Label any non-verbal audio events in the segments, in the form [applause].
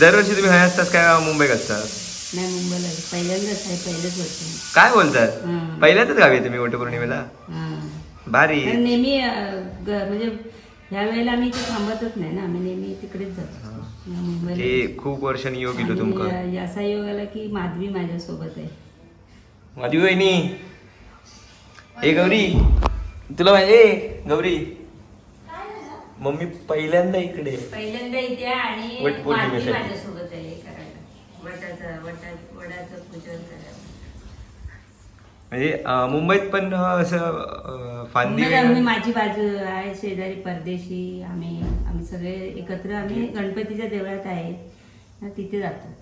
दरवर्षी तुम्ही हय असतात काय मुंबईत असतात? नाही मुंबईला पहिल्यांदाच आहे पहिलेच वर्ष काय बोलतात? हं. पहिल्यांदाच गावी आहे तुम्ही वटपौर्णिमेला हां. भारी. कारण नेहमी अं, ग- म्हणजे ह्या वेळेला आम्ही इथे थांबतच नाही ना. आम्ही नेहमी तिकडेच जातो. मुंबईला. ते खूप वर्षांनी योग येतो तुमका. आणि, अं, असा योग आला की माधवी माझ्यासोबत आहे. माझी वहिनी. ए गौरी. तुला माहिती ए गौरी. मम्मी पहिल्यांदा इकडे. पहिल्यांदा इथे आणि माधवी वटपौर्णिमेसाठी. माझ्यासोबत आहे हे करायला वटाचं वटा वडाचं पूजन करायला म्हणजे अं, मुंबईत पण अं, असं अं, फांदी आम्ही माझी बाजू आहे शेजारी परदेशी आम्ही आम्ही सगळे एकत्र आम्ही गणपतीच्या देवळात आहे ना तिथे जातो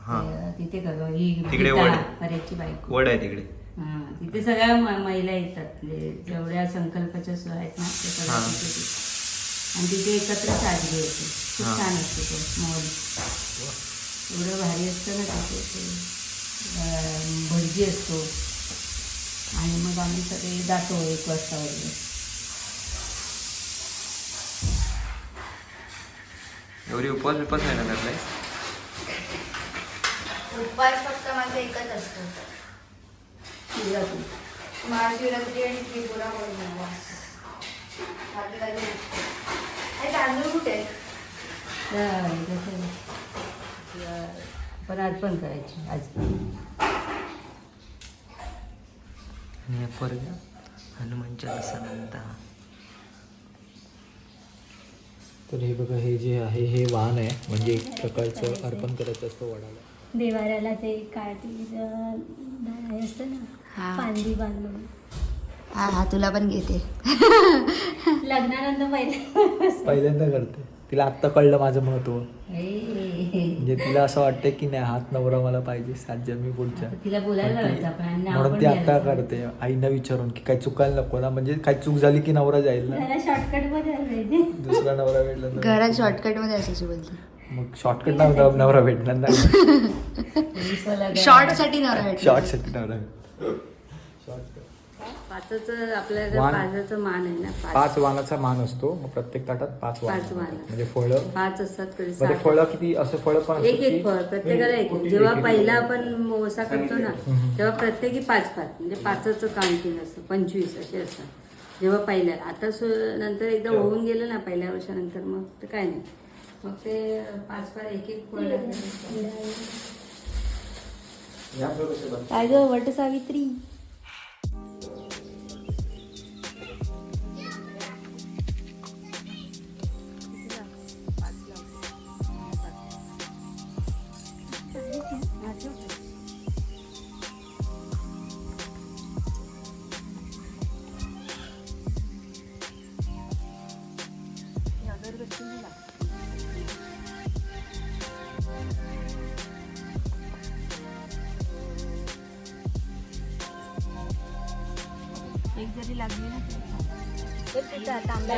हा ते- तिथे ही तिकडे गीता, वड. बायको वड आहे तिकडे हा, तिथे सगळ्या म- महिला येतात म्हणजे जेवढ्या संकल्पाच्या सोय आहेत ना ते सगळ्या हा. तिथे. आणि तिथे एकत्र साजरी होते. खूप. छान असते तो मॉल. एवढं भारी असतं ना तिथे ते भटजी असतो. आणि मग आम्ही सगळे जातो एक वाजता वगैरे. गौरी उपवास विपास नाही ना करलाय उपवास फक्त माझा एकच असतो. शिवरात्री. महाशिवरात्री आणि त्रिपुरा म्हणून उपवास. बाकी काही तांदूळ कुठे अर्पण करायची आज. पोरग्या हनुमान चालीसा म्हणता तर हे बघा हे जे आहे हे वाहन आहे. म्हणजे एक प्रकारचं अर्पण करायचं असतं वडाला. देवाऱ्याला ते काठी हे असतं हा. ना फांदी बांधून. हा हा तुला पण घेते. [laughs] लग्नानंतर पहिले पहिल्यांदा करते. तिला आत्ता कळलं माझं महत्त्व. हे. म्हणजे तिला असं वाटतं की नाही हात नवरा मला पाहिजे सात जन्मी पुढच्या. तिला म्हणून ती आता करते. आईना विचारून की काही चुकायला नको ना म्हणजे काही चूक झाली की नवरा जाईल ना. शॉर्टकटमध्ये दुसरा नवरा भेटला घरात शॉर्टकटमध्ये असायची बोलते. मग शॉर्टकट नवरा नवरा भेटणार नाही. [laughs] शॉर्टसाठी नवरा. शॉर्टसाठी नवरा शॉर्टकट पाचाचं आपल्याला वाण. पाचाचं मान आहे ना पाच. पाच वाणाचा मान असतो मग प्रत्येक ताटात पाच वाण पाच वाण. म्हणजे फळं पाच असतात कधी सात फळं किती असं फळं पण एक असतात एक की- फळ प्रत्येकाला एक एक. जेव्हा पहिला आपण ओसा करतो ना. तेव्हा प्रत्येकी पाच पाच. म्हणजे पाचाचं काउंटिंग असतं पंचवीस असे असतात. जेव्हा पहिल्या आता सु नंतर एकदा होऊन गेलं ना पहिल्या वर्षानंतर मग ते काय नाही. मग ते पाच पाच एक एक फळ. काय ग वट सावित्री जरी लागली ना तांब्या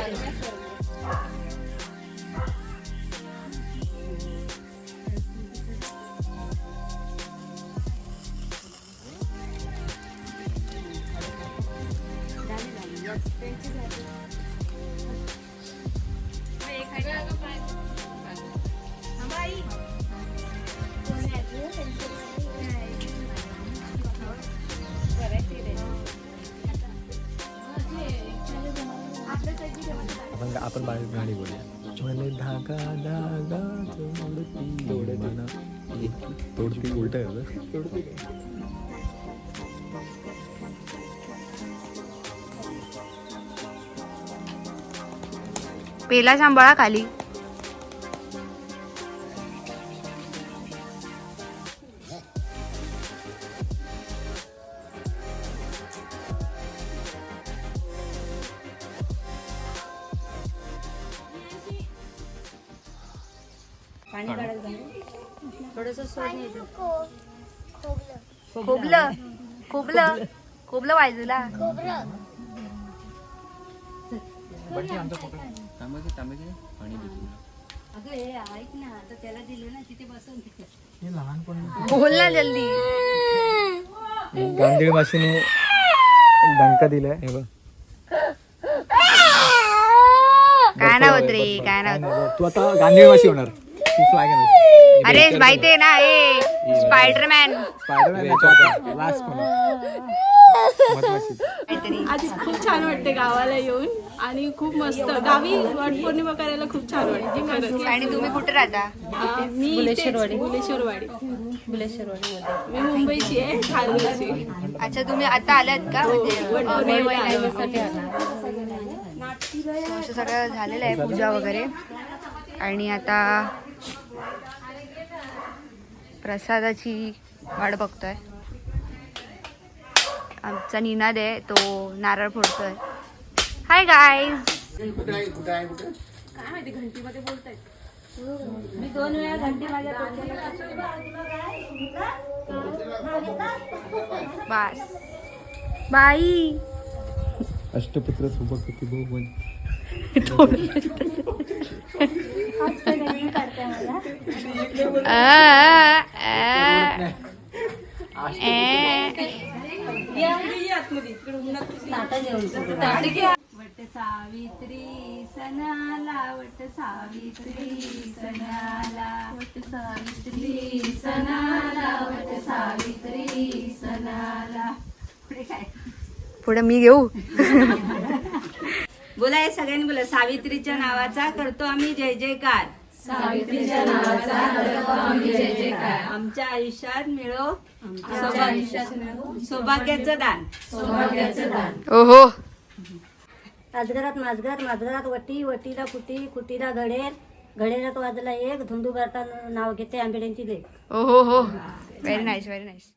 आपण आपण बाहेर गाणी बोलूया. मला धागा धागा तोडती. तोडती. तोडती उलट आहे तोडती. पेला सांभाळा खाली. पाणी काढायला थोडस सोड खोबलं. खोबलं. खोबलं वाजूला. अगं हे ऐक ना आता त्याला दिलं ना तिथे बसून बोल ना जल्दी. गांधीळ माशीने डंका दिलाय. हे बघ. काय ना होत रे? काय ना नाही बघ, तू आता गांधीळ माशी होणार. तू flag आहे. अरे ना ए स्पायडरमॅन लास्ट आज खूप छान वाटते गावाला येऊन. आणि खूप मस्त. गावी वटपौर्णिमा करायला खूप छान वाटते. खरंच. आणि तुम्ही कुठे राहता? आ, मी बुलेश्वरवाडी. बुलेश्वरवाडी. मी मुंबईची आहे खारघरची अच्छा तुम्ही आता आलात का? म्हणजे अ, मे महिन्यासाठी असं सगळं झालेलं आहे पूजा वगैरे. आणि आता प्रसादाची वाट बघतोय. आमचा निनाद आहे तो नारळ फोडतोय. हाय गाईज मी दोन वेळा घंटी माझ्या बास. बाई. अष्टपुत्र आ, आ, ए. वट सावित्री सणाला वट सावित्री सणाला वट सावित्री सणाला वट सावित्री सणाला पुढे काय पुढे मी घेऊ. बोला हे सगळ्यांनी बोला. सावित्रीच्या नावाचा करतो आम्ही जय जयकार. सावित्रीच्या नावाचा करतो आम्ही जय जयकार. आमच्या आयुष्यात मिळो. सौभाग्य- सौभाग्याचं दान. ओहो. राजघरात माझघरात माझघरात वटी वटीला कुटी कुटीला घडेल घडेलात वाजला एक धुंदू भरता नाव घेते आंबेड्यांची लेख. ओहो हो. Very nice very nice